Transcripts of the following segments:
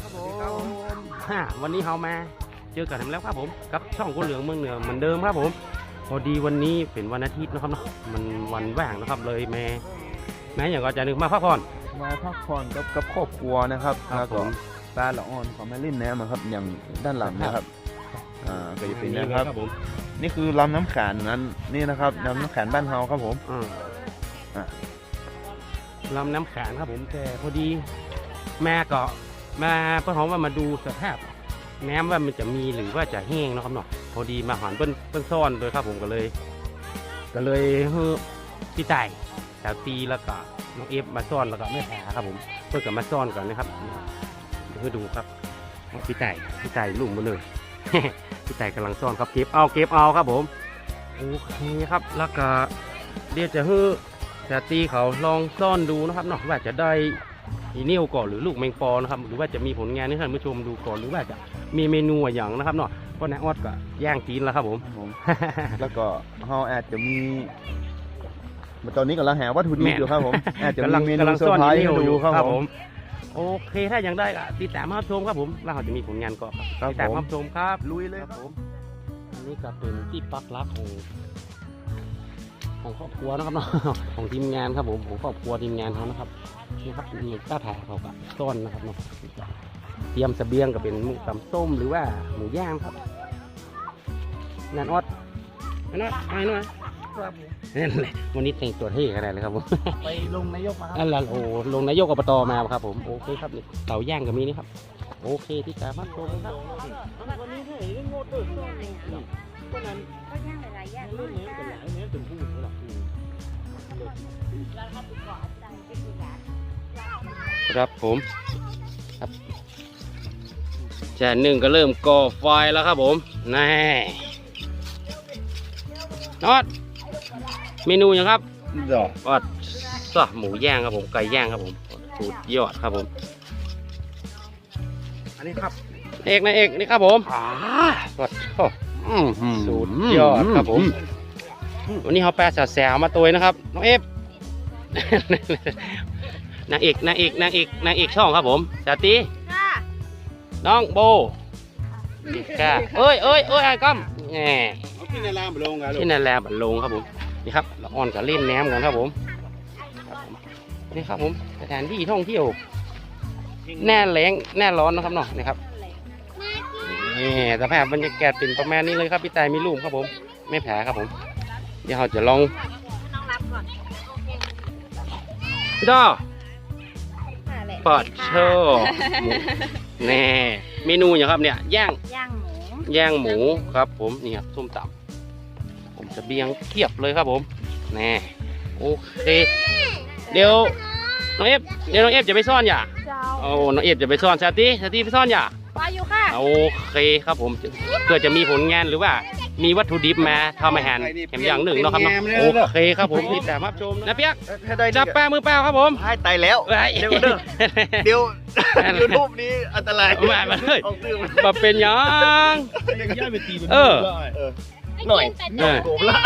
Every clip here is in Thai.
ครับผมฮ่าวันนี้เรามาเจอกันแล้วครับผม กับช่องคนเหลืองเมืองเหนือเหมือนเดิมครับผม พอดีวันนี้เป็นวันอาทิตย์นะครับเนาะ มันวันว่างนะครับเลยแม่แม่อย่างก็จะนึกมาพักผ่อน มาพักผ่อนกับกับครอบครัวนะครับครับแล้วผก็มปลาละอ่อนของแม่ลิ่นน้ำอะครับอย่างด้านหลังนะครับ อ่าก็จะเป็นนะครับผม นี่คือลำน้ำขานนั้นนี่นะครับลำน้ำขานบ้านเฮาครับผมอ่าอะลำน้ำขานครับผมแต่พอดีแม่ก็ มาเพื่อหอมว่ามาดูสภาพแน้ำว่ามันจะมีหรือว่าจะแห้งเนาะครับเนาะพอดีมาหันเปิ้นเปิ้นซ่อนเลยครับผมก็เลย ก็เลยเฮ้พี่ไต่สาวตีแล้วก็น้องเอฟมาซ่อนแล้วก็แม่แผลครับผมเพื่อนก็มาซ่อนก่อนนะครับเดี๋ยวดูครับพี่ไต่พี่ไต่ลุ่มมาเลยพี่ไต่กำลังซ่อนครับเก็บเอาเก็บเอาครับผมโอเคครับแล้วก็เดี๋ยวจะให้สาวตีเขาลองซ่อนดูนะครับเนาะว่าจะได้ อีเนี่ยวก่อนหรือลูกแมงปอนะครับหรือว่าจะมีผลงานให้ท่านผู้ชมดูก่อนหรือว่าจะมีเมนูอย่างนะครับเนาะก็นายออดก็ย่างจีนแล้วครับผม ครับผม แล้วก็เฮาอาจจะมีตอนนี้กำลังหาวัตถุดิบอยู่ครับผมอาจจะกำลังมีเมนูกำลังเซอซ่อร์นไพรส์อีให้เมลอดูยู่ครับครับผผมมโอเคถ้ายังได้ก็ติดตามมารับชมครับผมแล้วเราจะมีผลงานก็ครับติดตามผมรับชมครับลุยเลยครับผมอันนี้ก็เป็นที่ปักหลักของ ของครอบครัวนะครับเนาะของทีมงานครับผมของครอบครัวทีมงานเขานะครับนี่ครับนี่ก้าแผ่เขาก็ซ่อนนะครับเนาะเตรียมเสบียงก็เป็นหมูตำส้มหรือว่าหมูย่างครับนันออดนันออดไอ้นู่นนะนั่นแหละวันนี้แต่งตัวเท่ขนาดเลยครับผมไปลงนายกมาครับอันละโอ้ลงนายกอบตมาครับผมโอเคครับนี่เต่าย่างก็มีนี่ครับ โอเคที่ตามมาชมครับวันนี้ให้เรื่องงดเด้อก็นั้นก็ย่างหลายๆอย่างเรื่องนี้เป็นหลายเนี้ยเป็นผู้หญิงหรอกเราครับก่อนใจเป็นตัวอย่างครับผมครับจานหนึ่งก็เริ่มก่อไฟแล้วครับผมนี่นอดเมนูยังครับดอกก็ซะหมูย่างครับผมไก่ย่างครับผมสุดยอดครับผม อันนี้ครับเอกนะเอกนี่ครับผมกดโอ้ สุดยอดครับผมวันนี้เขาแปลแซวๆมาตัวนะครับน้องเอฟนางเอกนางเอกนางเอกนางเอกช่องครับผมสาตีค่ะน้องโบกาเอ้ยเอ้ยเอ้ยไอ้ก้อมแหมเอาพี่นาลามลงกันที่นั่นแหละบันลงครับผมนี่ครับเราอ่อนกับเล่นแหนมกันครับผมครับผมนี่ครับผมสถานที่ท่องเที่ยวแน่แรงแน่ร้อนนะครับเนาะนี่ครับ นี่สภาพบรรยากาศเป็นประมาณนี้เลยครับพี่ตายมีรูปครับผมไม่แผลครับผม เดี๋ยวเราจะลองน้องรับก่อนพี่ต่อค่ะแหละปอดโชว์หมูแน่เมนูอย่างครับเนี่ยย่างย่างหมูย่างหมูครับ ผมนี่ครับส้มตำผมจะเบียงเทียบเลยครับผมแน่โอเคเดี๋ยวน้องเอฟเดี๋ยวน้องเอฟจะไปซ่อนอย่าเจ้าโอ้น้องเอฟจะไปซ่อนชาติชาติไปซ่อนอย่า ว่าอยู่ค่ะ โอเคครับผมเพื่อจะมีผลงานหรือว่ามีวัตถุดิบมาทำอาหารแถมอย่างหนึ่งเนาะครับเนาะโอเคครับผมติดตามรับชมนะเปียกถ้าได้จับปลามือเปล่าครับผมให้ตายแล้วไว้เดี๋ยวเด้อเดี๋ยวยูทูบนี้อันตรายมามาเลยออกสื่อมามาเป็นหยังเออเออ หน่อยเออผมละ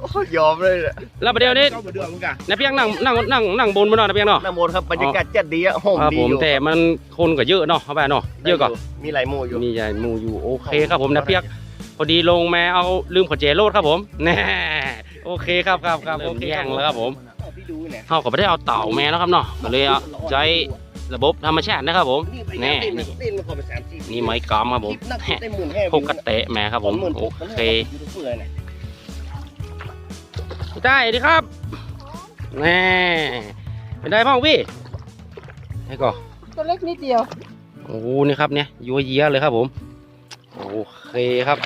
โอ้ยยอมเลยอะแล้วประเดี๋ยวนี้เข้ามาเดือดมึงกะนะเปียกนั่งนั่งนั่งนั่งบนมาเนาะนะเปียกเนาะน้ำมนต์ครับบรรยากาศจัดดีอะหอมครับดีผมอยู่แต่มันคนก็เยอะเนาะเข้าไปเนาะเยอะก็มีหลายหมู่อยู่ มีใหญ่หมูอยู่โอเคครับผมนะเปียกพอดีลงมาเอาลืมขอเจโรดครับผมแน่โอเคครับครับครับโอเคย่างแล้วครับผมพี่ดูเนี่ยเขาก็ไม่ได้เอาเต่าแม่เนาะครับเนาะก็เลยเอาใช้ ระบบธรรมชาตินะครับผมแน่นี่นี่มันก็ไปสามสี่นี่ไม้กอมครับผมนักได้หมื่นห้าพวกกระเตะแม่ครับผมโอเคพี่ใต้ดีครับแน่เป็นได้พ่องพี่ให้ก่อนตัวเล็กนิดเดียวโอ้โหนี่ครับเนี่ยยัวเยียเลยครับผมโอเคครับ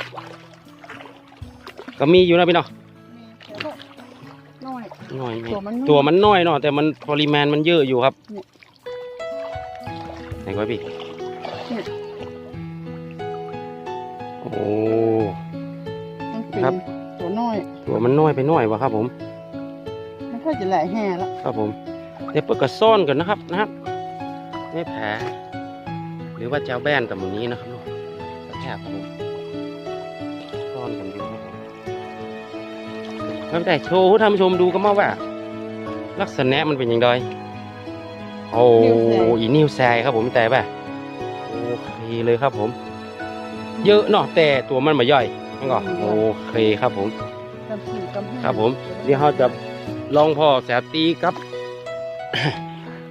ก็มีอยู่นะพี่เนาะน้อยน้อยไหมตัวมันตัวมันน้อยเนาะแต่มันปริมาณมันเยอะอยู่ครับเนี่ย ไหนก็พี่เนี่ยโอ้มันเป็นครับ ตัวน้อย ตัวมันน้อยไปหน่อยวะครับ ผมไม่ค่อยจะหลายแห่แล้วครับผมเดี๋ยวเปิดกระซ่อนกันนะครับนะครับไม่แผลหรือว่าเจ้าแบนกับมือนี้นะครับเนาะกระแทกครับผมซ่อนกันอยู่ครับไม่เป็นไรโชว์ให้ท่านผู้ชมดูกันมาว่า ลักษณะมันเป็นอย่างไร โอ้อีนิวแซครับผมแต่ป่ะเคเลยครับผม เยอะเนาะแต่ตัวมันมาย่อยนั่นก็โอเคครับผม ครับผมเดี๋ยวเราจะลองพ่อแสบตีกับ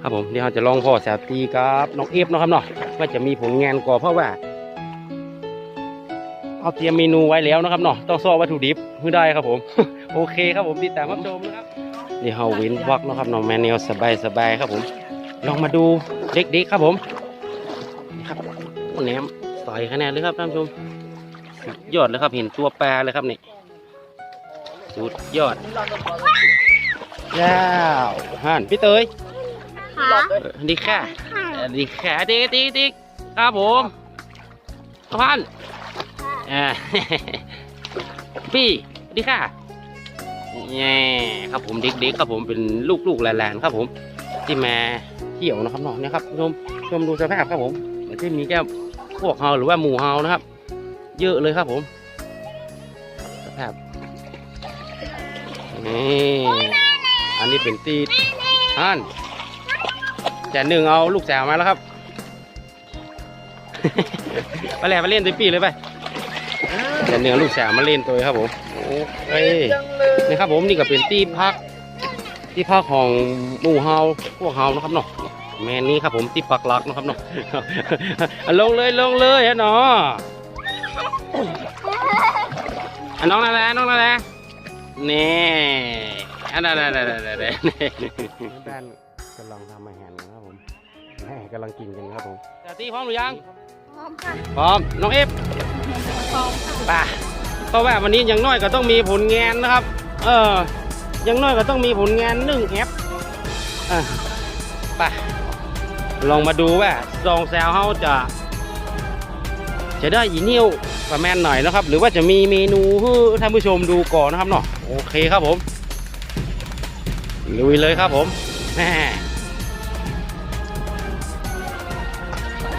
ครับผมเดี๋ยวเราจะลองพ่อแสบตีกับน้องเอฟเนาะครับเนาะว่าจะมีผลงานก่อเพราะว่า เอาเตรียมเมนูไว้แล้วนะครับเนาะต้องซ่อวัตถุดิบให้ได้ครับผม โอเคครับผมติดตามรับชมนะครับนี่เฮาเว้นวักเนาะครับเนาะแมนแนวสบายสบายครับผม ลองมาดูเด็กๆครับผมนี่ครับแหนมใส่คะแนนเลยครับท่านผู้ชมสุดยอดเลยครับเห็นตัวปลาเลยครับนี่สุดยอดว้าวห่านพี่เตยค่ะเออดีค่ะเออดีค่ะดีดีดีครับผมพันอ่าพี่ดีค่ะแง่ครับผมเด็กๆครับผมเป็นลูกๆหลานๆครับผม ที่มา เที่ยวนะครับเนาะเนี่ยครับชมชมดูสภาพครับผมมันจะมีแค่พวกเฮาหรือว่าหมูเฮานะครับ เยอะเลยครับผมสภาพนี่อันนี้เป็นตีฮันแต่หนึ่งเอาลูกสาวมาแล้วครับไปแล้วไปเล่นตัวปีเลยไปแต่หนึ่งเอลูกสาวมาเล่นตัวครับผมโอ้ยนี่ครับผมนี่ก็เป็นตีพัก ที่พักของหมู่เฮาพวกเฮานะครับเนาะแม่นี้ครับผมที่ปักหลักนะครับเนาะลงเลยลงเลยฮะเนาะอะน้องนั่นแหละน้องนั่นแหละนี่อันนั้นนั่นนั่นนั่นนั่นด้านกำลังทำอาหารนะครับผมแม่กำลังกินกันครับผมจาตีพร้อมหรือยังพร้อมค่ะพร้อมน้องเอฟพร้อมค่ะป่ะเพราะว่าวันนี้อย่างน้อยก็ต้องมีผลงานนะครับ เอออ ย่างน้อยก็ต้องมีผลงานหนึ่งแอปอะป่ะลองมาดูว่าซองแซวเขาจะ จะได้อีนิ้วประมาณหน่อยนะครับ หรือว่าจะมีเมนูให้ท่านผู้ชมดูก่อนนะครับเนาะโอเคครับผมลุยเลยครับผมแม่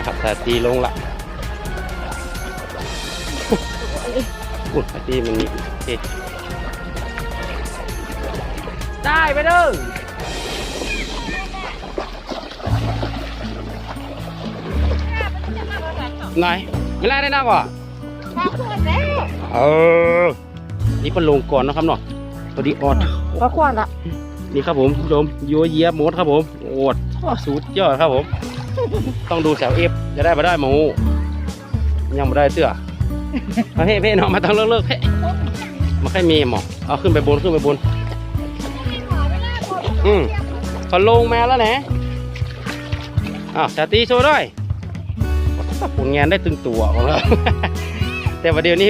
ครับแต่ตีลงละอุ้ยตีมันนี่ ได้ไปเด้อไหนเวลาได้นักว่ะพร้อมขึ้นแล้วเออ นี่เป็นลงก่อนนะครับเนาะพอดีออดก็ควานละนี่ครับผมคุณผู้ชมยัวเยียบหมดครับผมโอดสุดยอดครับผม ต้องดูแสวเอฟจะได้มาได้หมูยังไม่ได้เตื้อมาเพ่เพ่เนาะมาต้องเลิกเลิกเพ่มาแค่มีหมอเอาขึ้นไปบนขึ้นไปบน อืมเขาลงมาแล้วนะอ้าวจาตีโชว์ด้วยผลงานได้ตึงตัวของเรา แต่ว่าเดี๋ยวนี้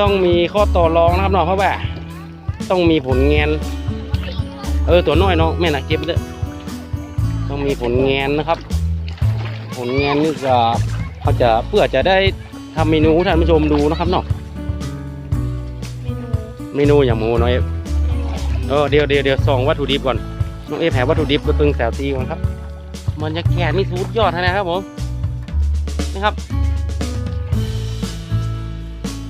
ต้องมีข้อต่อรองนะครับเนาะเพราะว่า ต้องมีผลงาน เออตัวน้อยเนาะแม่น่ะเก็บเด้อต้องมีผลงานนะครับ ผลงานนี่จะเขาจะเพื่อจะได้ทำเมนูท่านผู้ชมดูนะครับนาะเมนูเมนูอย่างหมูน้อย เออเดี๋ยวเดี๋ยวเดี๋ยวส่องวัตถุดิบก่อนน้องเอแผวัตถุดิบก็ตึงแสวตีก่อนครับมันจะแค่นี่สุดยอดนะนะครับผมนี่ครับ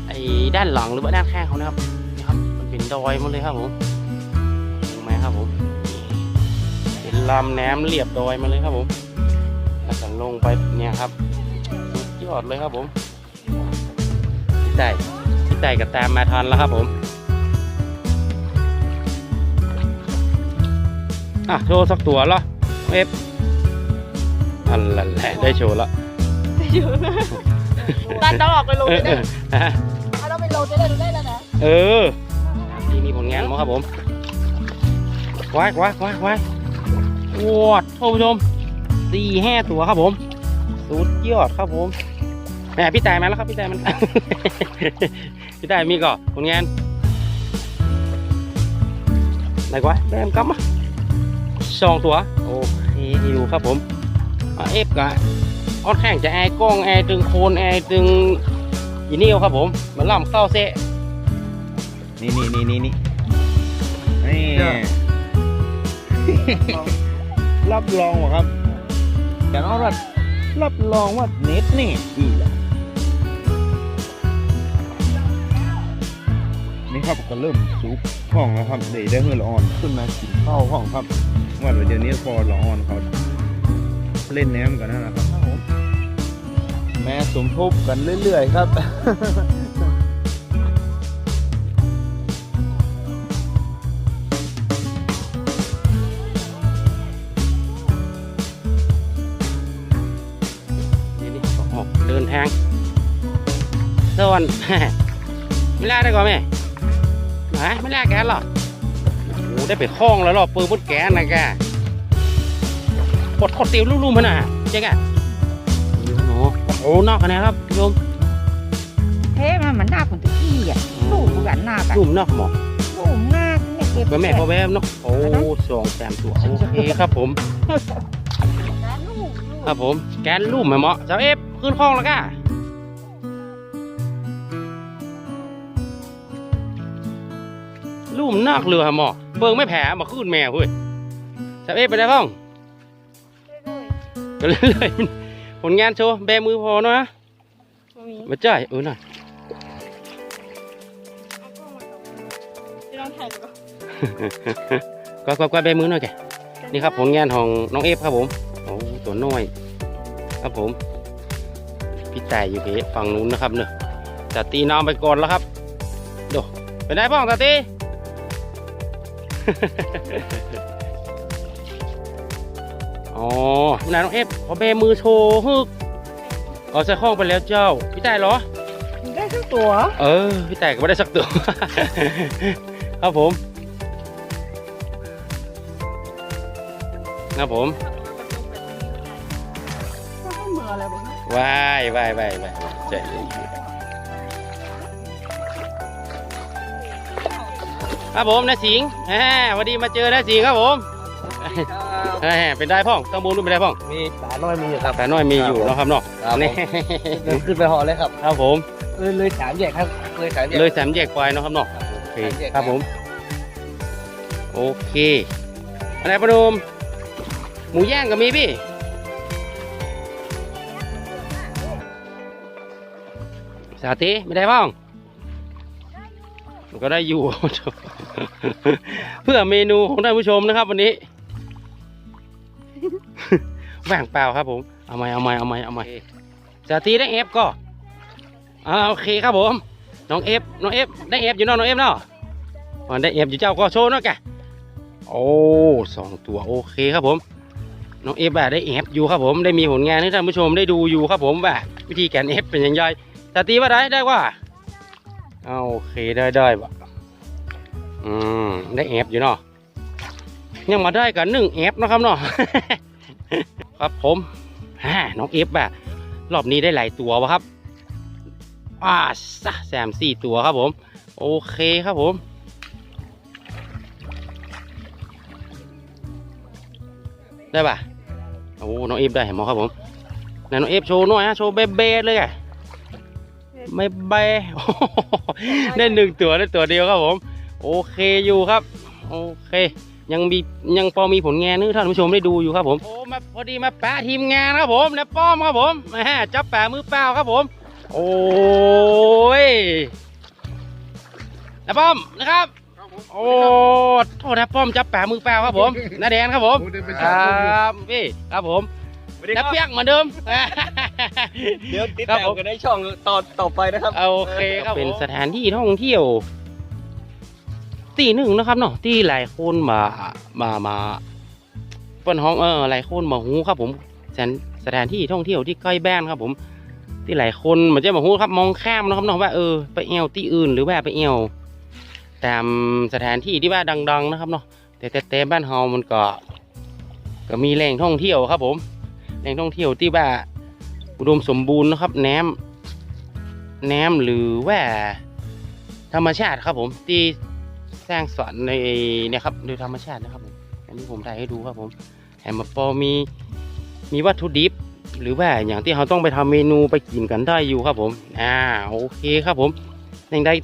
ไอ้ด้านหลังหรือว่าด้านข้างเขานะครับนี่ครับ มันเป็นดอยหมาเลยครับผมเห็นไหมครับผมเป็นลำน้ำเรียบดอยมาเลยครับผมแล้วก็ลงไปเนี่ยครับสุดยอดเลยครับผมพี่ไต่พี่ไต่ก็ตามมาทันแล้วครับผม อะโชว์สักตัวเหรอเอฟอันละแหละได้โชว์ละตัดต้องออกไปลงเอไปอเอได้อฮะถ้าเราไปลงจะได้ดูได้แล้วนะเออนี่มีผลงานมั้งครับผมว้ายว้ายว้ายว้ายโวดท่านผู้ชมสี่ห้าตัวครับผมสุดยอดครับผมแหมพี่ตายมาแล้วครับพี่ตายมัน พี่ตายมีก่อนผลงานไหนกว่าแบมกัมอะ สองตัว โอเคอยู่ครับผมเอฟกะออดแข่งจะแอร์กล้องแอร์ตึงโคนแอร์ตึงอีนิวครับผมเหมือนล่ำเข้าเซะนี่นี่นี่นี่นี่นี่รับรองว่าครับอย่างเอาว่ารับรองว่าเน็ตนี่ดีนี่ครับก็เริ่มซุปห้องแล้วครับเดี๋ยวได้เฮือละอ่อนขึ้นมากินข้าวห้องครับ ว่าเดี๋ยวนี้พอลอ่อนเขาเล่นน้ำกันนั่นแหละครับครับแม่สมทบกันเรื่อยๆครับเดินทางสวนไม่ลาได้ก่อนไหมไหนไม่ลาแกหรอ ได้ไปคล้องแล้วหรอปืนบนแกนนะแกกดกดเตียวลุ่มๆมันน่ะเจ๊กอะโอ้โหโอ้นอกกันนะครับโยมเฮ้มันมันหน้าคนตะกี้อะลูกมันกันหน้ากันลุ่มนอกหมอกลูกหน้าไม่เก็บแม่แม่พ่อแม่เนาะโอ้สองแสมตัวโอเคครับผมครับผมแกนลุ่มไหมเหมาะเจ้าเอฟขึ้นคล้องแล้วก้า มนอกเรือหมอเบิ่งไม่แผลมาขึ้นแมวเฮ้ยเจ้าเอฟไปได้พ้องก็เลยเลยผลงานโชว์แบมือพอเนาะมาจ่ายเออหน่อยก็ก็ก็แบมือหน่อยแกนี่ครับผลงานของน้องเอฟครับผมโอ้ตัวน้อย ครับผม พี่แต่อยู่เพฝั่งนู้นนะครับเนอะจะตีน้ำไปก่อนแล้วครับเดี๋ยวเป็นไงบ้างตาตี อ๋อคุณนายน้องเอฟขอเบมือโชว์ฮึกเอาใส่ข้องไปแล้วเจ้า พี่แต่เหรอ ได้ทั้งตัว เออ พี่แต่ก็ไม่ได้สักตัว ครับผม ครับผมเหมืออะไรบ้างวายวายวายวายใจเย็น ครับผมนะสิงห์แหมวันดีมาเจอนะสิงห์ครับผมแหมเป็นได้พ่องต้องบูนเป็นได้พ่องมีสาน้อยมีอยู่ครับแต่น้อยมีอยู่เนาะครับเนาะครับผม นี่เดินขึ้นไปหอเลยครับครับผม เลยเลยสามแยกครับเลยสามแยกเลยสามแยกไปเนาะครับเนาะโอเคครับผม โอเคอะไรประดมหมูย่างก็มีพี่ สาธิไม่ได้บ้างมัน ก็ได้อยู่ เพื่อเมนูของท่านผู้ชมนะครับ วันนี้แหว่งเปล่าครับ ผมเอาไหมเอาไหมเอาไหมเอาไหมสาธิได้เอฟก็อ่าโอเคครับผม น้องเอฟน้องเอฟได้เอฟอยู่เนาะน้องเอฟเนาะได้เอฟอยู่เจ้าก็โชว์เนาะแกโอ้สองตัวโอเคครับผม น้องเอฟแบบได้เอฟอยู่ครับผมได้มีผลงานให้ท่านผู้ชมได้ดูอยู่ครับผมแบบวิธีการเอฟเป็นยังไงสตีว่าได้ได้ว่า เอาโอเคได้ได้บ่ะอืมได้แอปอยู่เนาะยังมาได้กันหนึ่งแอปนะครับเนาะครับผมฮ่าน้องเอฟแบบรอบนี้ได้หลายตัววะครับอ่าซะแซมสี่ตัวครับผม โอเคครับผมได้ป่ะโอ้น้องเอฟได้เห็นมั้ยครับผมไหนน้องเอฟโชว์หน่อยฮะโชว์เบ๊ะๆเลยอะ ไม่แบโอ้โหได้หนึ่งตัวได้ตัวเดียวครับผม โอเคอยู่ครับ โอเค ยังมียังพอมีผลงานนึกท่านผู้ชมได้ดูอยู่ครับผมโอ้มาพอดีมาแปะทีมงานครับผมนะป้อมครับผมแหมจับแปะมือเปล่าครับผม โอ้ยนะป้อมนะครับโอ้โทษนะป้อมจับแปะมือเปล่าครับผมน้าแดนครับผมครับพี่ครับผม น้าเปียกเหมือนเดิม เดี๋ยวติดครับตามผมกันในช่องตอนต่อไปนะครับ โอเคครับเป็นสถานที่ท่องเที่ยวที่หนึ่งนะครับเนาะที่หลายคนมามามาเปิ้นห้องเออหลายคนมาหูครับ ผมสถานสถานที่ท่องเที่ยวที่ใกล้บ้านครับ ผม ที่หลายคนเหมือนจะมาหูครับ มองข้ามนะครับเนาะว่าเออไปเอวที่อื่นหรือว่าไปเอวตามสถานที่ที่ว่าดัง ๆ นะครับเนาะแต่แต่แต่บ้านเฮามันก็ ก็มีแหล่งท่องเที่ยวครับ ผม แหล่งท่องเที่ยวที่ว่าอุดมสมบูรณ์นะครับแหนมแหน้ำหรือว่าธรรมชาติครับผมที่สร้างสรรค์ในเนี่ยครับโดยธรรมชาตินะครับผมอันนี้ผมถ่ายให้ดูครับผมแถมมาพอมีมีวัตถุดิบหรือว่าอย่างที่เราต้องไปทำเมนูไปกินกันได้อยู่ครับผมอ่าโอเคครับผมยังได้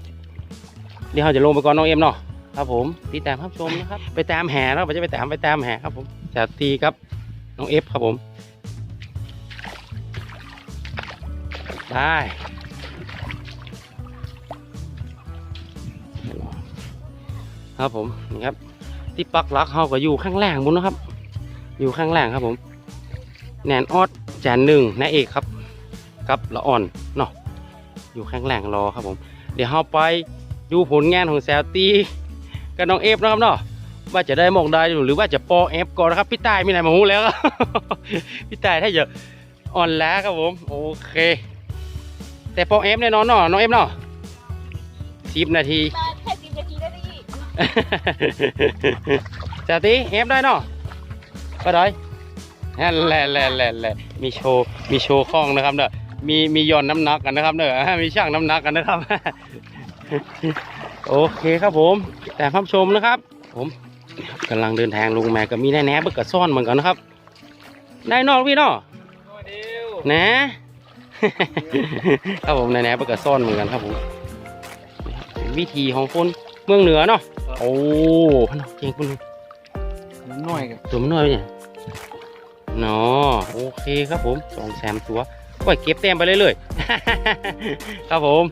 เดี๋ยวเราจะลงไปก่อนน้องเอ็มเนาะครับผมติดตามรับชมนะครับ ไปตามแห่แล้วไปจะไปตามไปตามแห่ครับผมจากทีครับน้องเอฟครับผม ได้ครับผมนี่ครับ ที่ปักหลักเขาก็อยู่ข้างล่างบนนะครับ อยู่ข้างล่างครับผมแหนนออดแจนหนึ่งนายเอกครับกับละอ่อนเนาะอยู่แข็งแรงรอครับผม เดี๋ยวเราไปดูผลงานของแซลตีกับน้องเอฟนะครับเนาะว่าจะได้มองได้หรือว่าจะปอเอฟก่อนนะครับพี่ตายมีไหนมาหูแล้วพี่ตายถ้าจะอ่อนแล้วครับผม โอเค แต่ปอเอฟแน่นอนเนาะน้องเอฟเนาะสิบนาทีแค่สิบนาทีได้ดีแซลตีเอฟได้เนาะก็ได้นั่นแหละแหละแหละแหละมีโชว์มีโชว์คล้องนะครับเนาะมีมีย่อนน้ำหนักกันนะครับเนอะมีช่างน้ำหนักกันนะครับ โอเคครับผม แต่พับชมนะครับ ผมกำลังเดินทางลงมาก็มีแน่แน่เบิกกระซ่อนเหมือนกันนะครับ ได้นอกพี่เนอกนะ ครับผมแน่แน่เบิกกระซ่อนเหมือนกันครับผมเป็นวิธีของคนเมืองเหนือเนาะโอ้พนกเก่งคุณน้อยกันตัวมันน้อยไปเนี่ยเนาะโอเคครับผมสองแสมตัวก็เก็บแต้มไปเลยเลยครับผม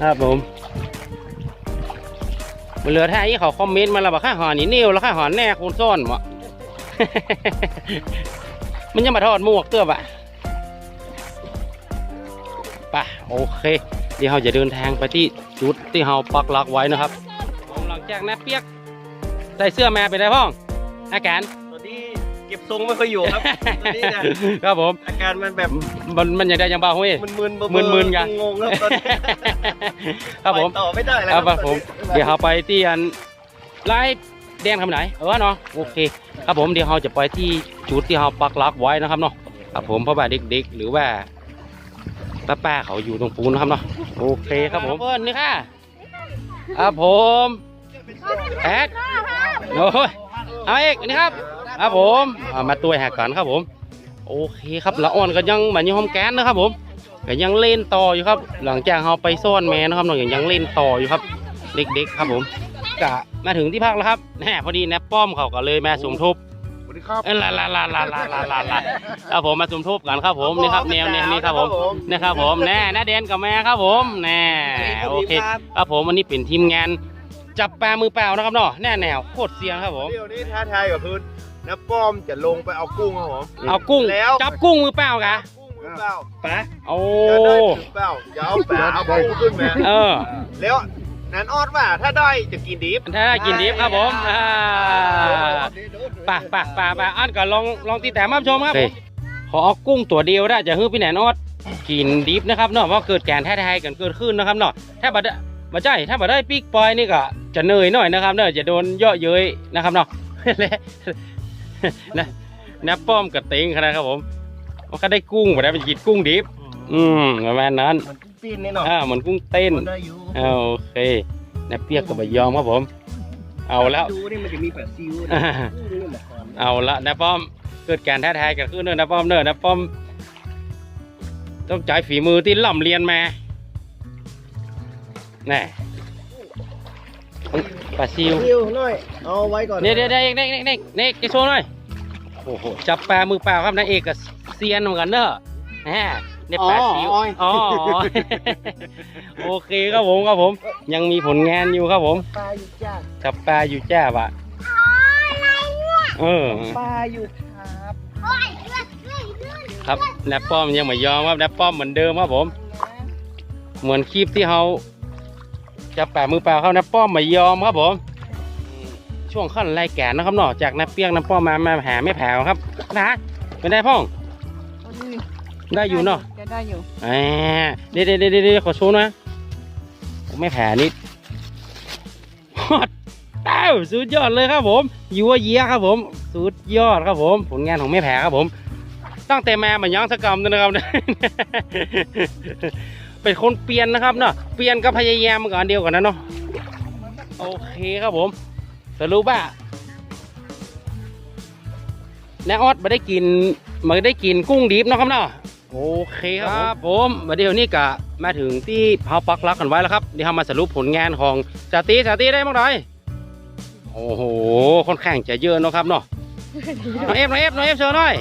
ครับผมมันเหลือท่าที่เขาคอมเมนต์มาแล้วบอกข้าหอนนี่นิ้วแล้วข้าหอนแน่คุณซ่อนวะ มันยังมาทอดหมวกเตื้อบอะไปโอเคเดี๋ยวเราจะเดินทางไปที่จุดที่เราปักหลักไว้นะครับผมหลังจากนับเปียกใส่เสื้อแม่ไปได้พ้อง อาการตอนนี้เก็บทรงไม่ค่อยอยู่ครับตอนนี้นะครับผมอาการมันแบบมันมันยังได้ยังเบาเฮ้ยมึนๆเบลอๆมึนๆกันงงๆครับตอนนี้ครับผมไปต่อไม่ได้แล้วครับตอนผมนี้เดี๋ยวเราไปที่อันไล่ แดงทำไหนเออเนาะโอเค ครับผมเดี๋ยวเราจะไปที่จุดที่เราปักหลักไว้นะครับเนาะครับผมเพราะว่าเด็กๆ หรือว่าป้าๆเขาอยู่ตรงปูนนะครับเนาะโอเคครับผมเพื่อนนี่ค่ะครับผมแท็กโอ้ยเอาเอกนี่ครับครับผมเอามาตัวแหกกันครับผม โอเคครับละอ่อนก็ยังเหมือนยังหอมแก๊สนะครับผมก็ยังเล่นต่ออยู่ครับ หลังจากเราไปซ่อนแม่นะครับน้องยังเล่นต่ออยู่ครับ เด็กๆครับผม กะมาถึงที่พักแล้วครับแหมพอดีแนปป้อมเขาก็เลยมาสมทบสวัสดีครับเอ้ยลาลาลาลาลาลาลาลาครับผมมาสมทบกันครับผมนี่ครับแนวแนวนี้ครับผมนี่ครับผมแน่น้าเดนกับแม่ครับผมแน่โอเคครับผมวันนี้เป็นทีมงาน จับปลามือเปล่านะครับเนาะแน่แนวโคตรเสียงครับผมเดี๋ยวนี้ท้าทายกับพื้นน้าป้อมจะลงไปเอากุ้งครับผมเอากุ้งแล้วจับกุ้งมือเปล่ากะกุ้งหรือเปล่าปะโอ้จะได้หรือเปล่าอย่าเอาแปะเอากุ้งขึ้นมาเออแล้ว นันออดว่าถ้าได้จะกินดิบถ้ากินดิบครับผมอ่าไป่ะป่ะป่ะป่ะอันก็ลองลองติดแต่มาชมครับขอเอากุ้งตัวเดียวได้จะฮื้อพี่แหนนอดกินดิบนะครับเนาะเพราะเกิดการแท้ๆกันเกิดขึ้นนะครับเนาะถ้าบัดมาใจถ้าบัดได้ปีกปลอยนี่ก็จะเหนื่อยหน่อยนะครับเนาะจะโดนเยาะเย้ยนะครับเนาะและนะนะป้อมกับเต็งขนาดครับผมว่าเขาได้กุ้งบัดได้ไปกินกุ้งดิบ อืมประมาณนั้น มันกุ้งตีนนี่เนาะอ่าเหมือนกุ้งเต้นมันได้อยู่อ่าโอเคนะเปียกกับใบยอมครับผม เอาแล้วดูนี่มันจะมีแบบซิวอ่ากุ้งนี่มันหอมเอาละนะป้อมเกิดการแท้ทายกันขึ้นเนอะนะป้อมเนอะนะป้อม ต้องใจฝีมือที่ล่ำเรียนมาแน่อุ๊ยปลาซิวซิวหน่อยเอาไว้ก่อนเนี่ยเดี๋ยวเดี๋ยวเอกเด็กเด็กเด็กเด็กจะโชว์หน่อยโอ้โหจับปลามือเปล่าครับนายเอกกับเซียนเหมือนกันเนอะแหม เนี่ยปลาซิวอ๋อโอเคครับผมครับผม ยังมีผลงานอยู่ครับผมปลาอยู่จ้าจับปลาอยู่จ้าบะเออปลาอยู่ครับครับแนปป้อมยังไม่ยอมครับแนปป้อมเหมือนเดิมครับผม เหมือนคลิปที่เขาจะแปะมือเปล่าเขาแนปป้อมไม่ยอมครับผมช่วงขั้นรายการนะครับเนอกจากแนปเปียกแนปป้อมมามาแผลไม่แผลครับนะเป็นได้พ่องได้อยู่เนาะ จะได้อยู่แหมเดี๋ยวเดี๋ยวเดี๋ยวเดี๋ยวขอโชว์นะผมไม่แผลนิดฮอตเอ้าสุดยอดเลยครับผมยัวเยียครับผมสุดยอดครับผม ผลงานของแม่แผลครับผมตั้งแต่แม่มายังสกรรมนะครับ เป็นคนเปลี่ยนนะครับเนาะเปลี่ยนกับพยายามมันก็อันเดียวกันนะเนาะโอเคครับผมสรุปว่าแนออดมาได้กินมาได้กินกุ้งดิบนะครับเนาะ โอเคครับผมมาเดี๋ยวนี้กะมาถึงที่เผาปักลักกันไว้แล้วครับเดี๋ยวเรามาสรุปผลงานของสาตีสาตีได้บ้างไรโอ้โหค่อนข้างจะเยอะเนาะครับเนาะน้องเอฟน้องเอฟน้องเอฟเชิญหน่อย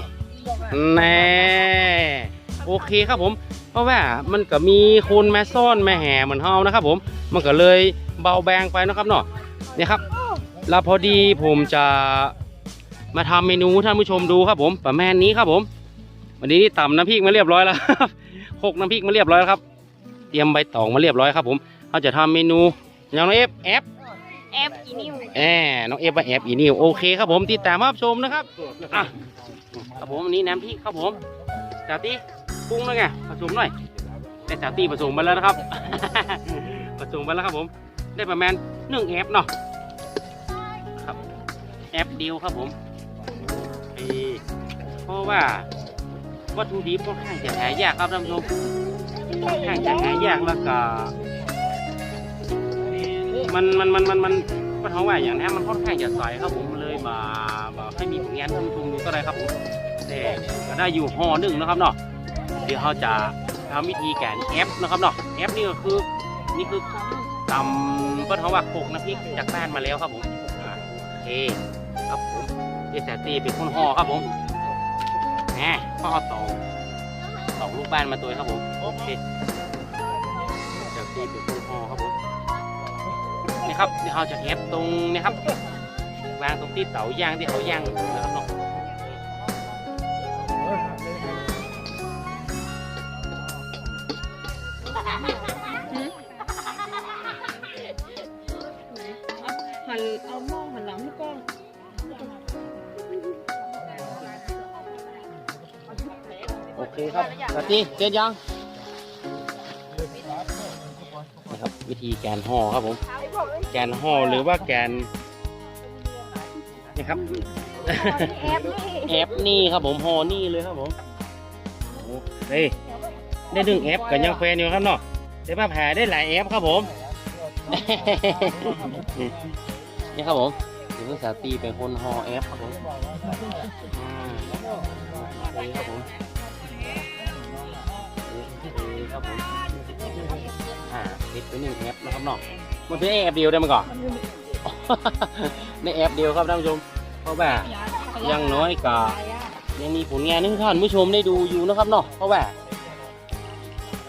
แน่โอเคครับผม เพราะว่ามันก็มีคนมาซ่อนมาแห่เหมือนเฮานะครับ ผม มันก็เลยเบาแบงไปนะครับเนาะเนี่ยครับแล้วพอดีผมจะมาทำเมนูท่านผู้ชมดูครับผมประมาณนี้ครับผม วันนี้ต่ำน้ำพริกมาเรียบร้อยแล้วครับหกน้ำพริกมาเรียบร้อยแล้วครับ เตรียมใบตองมาเรียบร้อยครับ ผมเขาจะทำเมนูอย่างน้องเอฟแอฟแอปอีนิวแอบน้องเอฟว่าแอฟอีนิวโอเคครับผมติดตามรับชมนะครับอะครับผมอันนี้น้ำพริกครับผมสาตีปรุงแล้วไงผสมหน่อยแต่สาตีผสมไปแล้วนะครับ ผสมไปแล้วครับผม ได้ประมาณหนึ่งแอฟเนาะครับแอฟเดียวครับผมเอ่อเพราะว่า วัตถุดิบค่อนข้างจะหายากครับท่านผู้ชมค่อนข้างจะหายากแล้วก็มันมันมันมันมันก็ท้องว่าอย่างนี้มันค่อนข้างจะใสครับผมเลยมามาให้มีผลงานท่านผู้ชมดูก็ได้ครับผมแต่ก็ได้อยู่ห่อหนึ่งนะครับเนาะเดี๋ยวเขาจะทำวิธีการแอปนะครับเนาะแอปนี่ก็คือนี่คือตำก็ท้องว่าโขกน้ำพริกจากบ้านมาแล้วครับผมโอเคครับผมเดี๋ยวแสตีเป็นคนห่อครับผม แหมก็เอาตองสองลูกบ้านมาตัวครับผมโอเคแสตีเป็นคนห่อครับผมนี่ครับเดี๋ยวเราจะแอบตรงนี่ครับวางตรงที่เตาย่างที่เขาย่างนะครับเนาะ สวัสดีเจ็ดยังนะครับวิธีการห่อครับผม แกนห่อหรือว่าแกนนี่ครับแอปนี่แอปนี่ครับผมห่อนี่เลยครับผมโอเคได้ดึงแอปกับยังแฟนอยู่ครับเนาะได้มาแผ่ได้หลายแอปครับผมนี่ครับผมเดี๋ยวเพิ่งสาตีเป็นคนห่อแอปครับผมอ่าโอเคครับผมโอเคครับผมอ่าติดไปหนึ่งแอปนะครับเนาะมันเป็นแอปเดียวได้มั้ยก่อนในแอปเดียวครับท่านผู้ชม เพราะว่าอยังน้อยก็ยังมีผลงานให้ท่านผู้ชมได้ดูอยู่นะครับเนาะเพราะว่า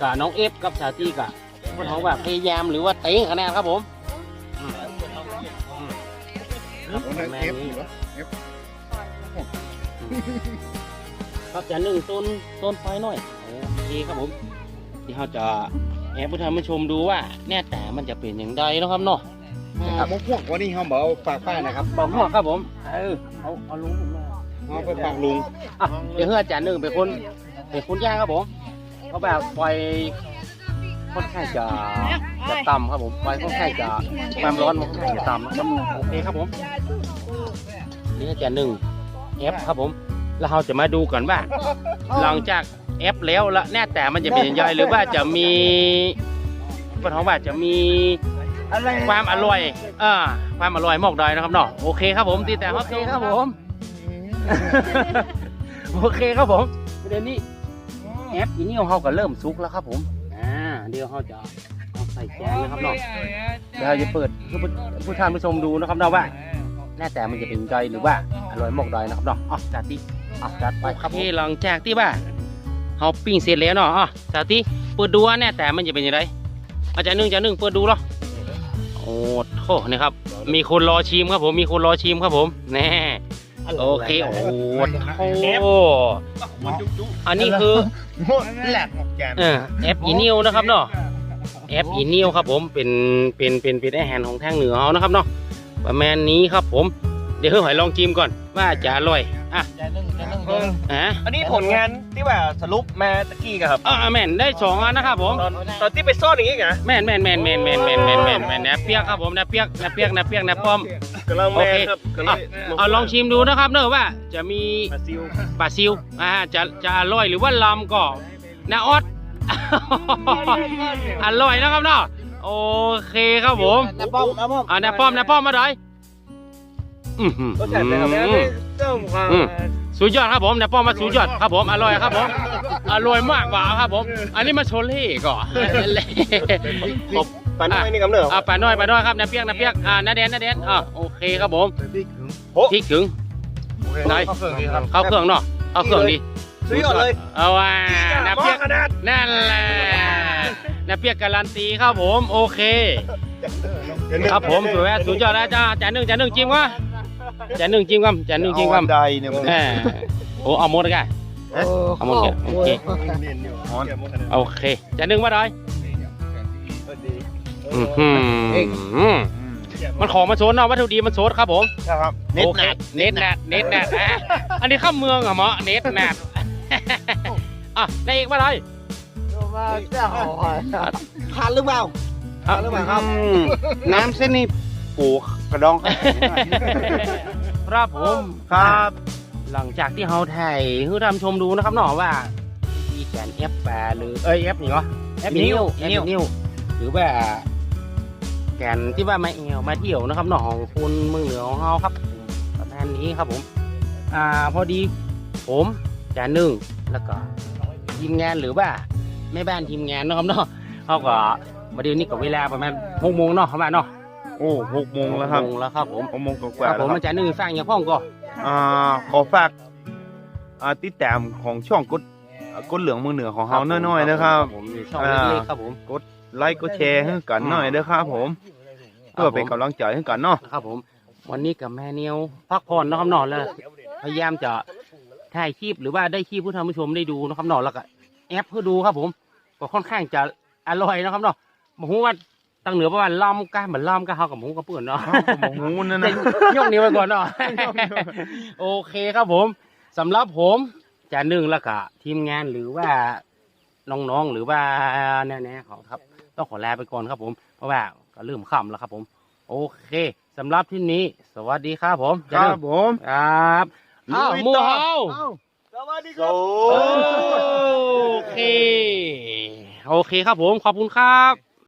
กับน้องเอฟกับสาตีกับก็ท้องว่าพยายามหรือว่าเต็งคะแนนครับผมอืมอืมครับประมาณนี้ครับจะหนึ่งต้นต้นไฟหน่อยโอเคครับผม ที่เราจะแอบให้ท่านผู้ชมดูว่าแน่แต่มันจะเป็นอย่างไรเนาะครับเนาะครับพวกวันนี้เขาบอกฝากป้านะครับบอกหัวครับผมเออเอาเอาลุงผมมาเขาไปฝากลุงอะเดี๋ยวเพื่ออาจารย์หนึ่งเป็นคนเป็นคนย่างครับผมเขาแบบไฟค่อนข้างจะจะต่ำครับผมไฟค่อนข้างจะความร้อนมันค่อนข้างจะต่ำนะครับโอเคครับผมนี่อาจารย์หนึ่งแอปครับผม แล้วเราจะมาดูก่อนว่าหลังจาก แอปแล้วละแน่แต่มันจะเป็นยังไงหรือว่าจะมีก็ท้องว่าจะมีอะไรความอร่อยอ่าความอร่อยหมอกดอยนะครับเนาะโอเคครับผมตีแต่โอเคครับผมโอเคครับผมประเด็นนี้แอปอีนี่ของเขาก็เริ่มซุกแล้วครับผมอ่าเดี๋ยวเขาจะเอาใส่แกงนะครับเนาะเดี๋ยวเราจะเปิดให้ผู้ผู้ท่านผู้ชมดูนะครับเนาะว่าแน่แต่มันจะเป็นใจหรือว่าอร่อยหมอกดอยนะครับเนาะอ๋อจัดดิอ๋อจัดไปครับที่หลังจากที่ว่า เขาปิ้งเสร็จแล้วเนาะอ๋อจัดดิเปิดดูว่าแน่แต่มันจะเป็นยังไงอาจารย์หนึ่งอาจารย์หนึ่งเปิดดูเหรอโอ้โหนี่ครับ มีคนรอชิมครับผมมีคนรอชิมครับผมแน่โอเคโอ้โหอันนี้คือแหลกหมกแกนเออแอปอีนิวนะครับเนาะแอปอีนิวครับผมเป็นเป็นเป็นเป็นอาหารของทางเหนือเขานะครับเนาะประมาณนี้ครับผมเดี๋ยวเฮ้ยหอยลองชิมก่อนว่าจะอร่อยอะอะอันนี้ผลงานที่ว่าสรุปมาตะกี้กันครับอ่าแม่นได้สองอันนะครับผมตอนตอนที่ไปซ่อนอย่างงี้ไงแม่นแม่นแม่นแม่นแม่นแม่นแม่นแม่นแม่นแนบเปียกครับผมแนบเปียกแนบเปียกแนบเปียกแนบป้อมกำลังแม่ครับกำลังเอาลองชิมดูนะครับเนอะว่าจะมีมาซิลปลาซิวอ่าจะจะอร่อยหรือว่าลำก็นาออดอร่อยนะครับเนาะโอเคครับผมน้ำป้อมน้ำป้อมอ่านาป้อมนาป้อมมาหน่อย อื้อหือรสชาติเป็นแบบนี้เจ้าความอืมสุดยอดครับผมนาป้อมมาสุดยอดครับผมอร่อยครับผมอร่อยมากกว่าครับผม อันนี้มาโชเล่ก่อนปันไม่นี่กำเนิดอ่าปลาน้อยปลาน้อยครับนาเปียกนาเปียกอ่านาแดนนาแดนอ่าโอเคครับผมโอ้พริกถึงไหนเข้าเครื่องดีครับเข้าเครื่องเนาะเข้าเครื่องดีสุดยอดเลยเอาว่านาเปียกขนาดนั่นแหละนาเปียกการันตีครับผมโอเค ครับผมสวยสุดยอดแล้วจ้าจานหนึ่งจานหนึ่งจิ้มวะ จานหนึ่งจิ้มกัมจานหนึ่งจิ้มกัมเอาอันใดเนี่ยมันแหมโอ้เอาหมดเลยกัน เอาหมดเลยโอเคฮ้อนโอเคจานหนึ่งมาเลยอื้อหืออืมมันของมาโซนเนาะวัตถุดิบมันโซนครับผมครับเน็ตโอเคแนทเน็ตแนทเน็ตแนทอะอันนี้ข้ามเมืองเหรอหมอเน็ตแนทอะได้อีกมาเลยทานหรือเปล่าอะหรือเปล่าครับอืมน้ำเส้นนี้ปู กระดองครับ ครับผมครับ หลังจากที่เราถ่ายให้ท่านผู้ชมดูนะครับเนาะว่ามีแกน F แปหรือเอ้ย F นี่วะ F นิ้ว F นิ้วหรือว่าแกนที่ว่ามาเอวมาเที่ยวนะครับเนาะของคนเมืองเหนือของเราครับประมาณนี้ครับผม อ่าพอดีผมจานหนึ่งแล้วก็ทีมงานหรือว่าแม่บ้านทีมงานเนาะครับเนาะเขาก็มาเดี๋ยวนี้กับเวลาประมาณหกโมงเนาะประมาณเนาะ โอ้หกโมงแล้วครับหกโมงแล้วครับผมหกโมงกคว่ารับๆผแล้วมครับอาจารย์หนึ่งสร้างอย่างพ่องก็อ่าขอฝากอ่าติดตามของช่องกดอ่ากดเหลืองเมืองเหนือของเฮาน้อยๆนะครับ ผมมีช่องเล็กๆครับผม ไลค์ก็แชร์ให้กันหน่อยเด้อครับผมเพื่อเป็นกำลังใจให้กันเนาะครับผม วันนี้กับแม่เนียวพักผ่อนเนาะครับเนอนแล้วพยายามจะถ่ายคลิปหรือว่าได้คลิปผู้ท่านผู้ชมได้ดูเนาะครับเนอนแล้วก็แอปเพื่อดูครับผม ก็ค่อนข้างจะอร่อยเนาะครับเนาะหมูว่า ตั้งเหนือประมาณล่อมก้าเหมือนล่อมก้าเขากับหมูกับเปื่อนเนาะอ้าวผมบอกงูนั่นแต่นะยกนิ้วไปก่อนเนาะโอเคครับผมสำหรับผมจะหนึ่งแล้วก็ทีมงานหรือว่าน้องๆหรือว่าแน่ๆเขาครับ ต้องขอลาไปก่อนครับผม เพราะว่าก็เริ่มค่ำแล้วครับผม โอเคสำหรับที่นี้ สวัสดีครับผมคจะหรันึ่บงผมครับอ้าวลุยหมูต่อเฮาสวัสดีคโซรับโอเค โอเคครับผม ขอบคุณครับ